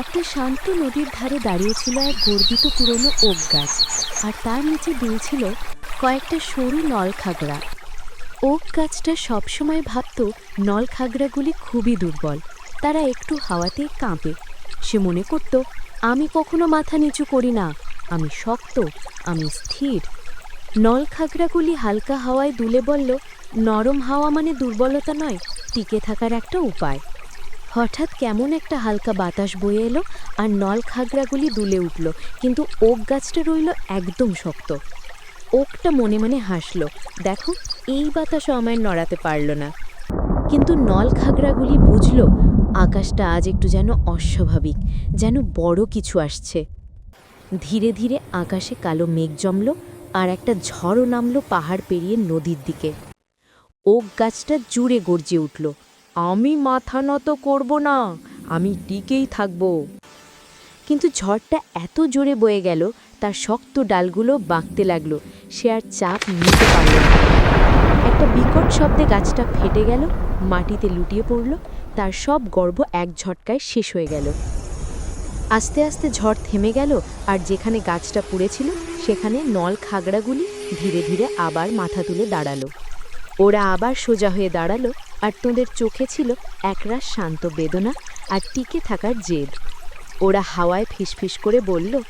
একটা শান্ত নদীর ধারে দাঁড়িয়েছিল এক গর্বিত পুরনো ওক গাছ। আর তার নিচে দুলছিল কয়েকটা সরু নলখাগড়া। ওক গাছটা সবসময় ভাবত নলখাগড়াগুলি খুবই দুর্বল, তারা একটু হাওয়াতেই কাঁপে। সে মনে করত, আমি কখনো মাথা নিচু করি না, আমি শক্ত, আমি স্থির। নলখাগড়াগুলি হালকা হাওয়ায় দুলে বলল, নরম হাওয়া মানে দুর্বলতা নয়, টিকে থাকার একটা উপায়। হঠাৎ কেমন একটা হালকা বাতাস বয়ে এলো আর নল খাগড়াগুলি দুলে উঠল, কিন্তু ওক গাছটা রইল একদম শক্ত। ওকটা মনে মনে হাসল, দেখো, এই বাতাসও আমায় নড়াতে পারল না। কিন্তু নল খাগড়াগুলি বুঝল, আকাশটা আজ একটু যেন অস্বাভাবিক, যেন বড় কিছু আসছে। ধীরে ধীরে আকাশে কালো মেঘ জমল আর একটা ঝড়ও নামল পাহাড় পেরিয়ে নদীর দিকে। ওক গাছটা জুড়ে গর্জে উঠল আমি মাথা নত করব না, আমি টিকেই থাকব। কিন্তু ঝড়টা এত জোরে বয়ে গেল, তার শক্ত ডালগুলো বাঁকতে লাগল, সে আর চাপ নিতে পারল একটা বিকট শব্দে গাছটা ফেটে গেল, মাটিতে লুটিয়ে পড়ল, তার সব গর্ব এক ঝটকায় শেষ হয়ে গেল। আস্তে আস্তে ঝড় থেমে গেল, আর যেখানে গাছটা পুড়েছিল, সেখানে নল খাগড়াগুলি ধীরে ধীরে আবার মাথা তুলে দাঁড়াল। ওরা আবার সোজা হয়ে দাঁড়াল আর তোদের চোখে ছিল একরা শান্ত বেদনা আর টিকে থাকার জেদ। ওরা হাওয়ায় ফিসফিস করে বলল,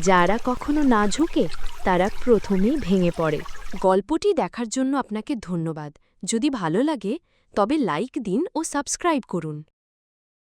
যারা কখনো না ঝুঁকে, তারা প্রথমেই ভেঙে পড়ে। গল্পটি দেখার জন্য আপনাকে ধন্যবাদ। যদি ভালো লাগে, তবে লাইক দিন ও সাবস্ক্রাইব করুন।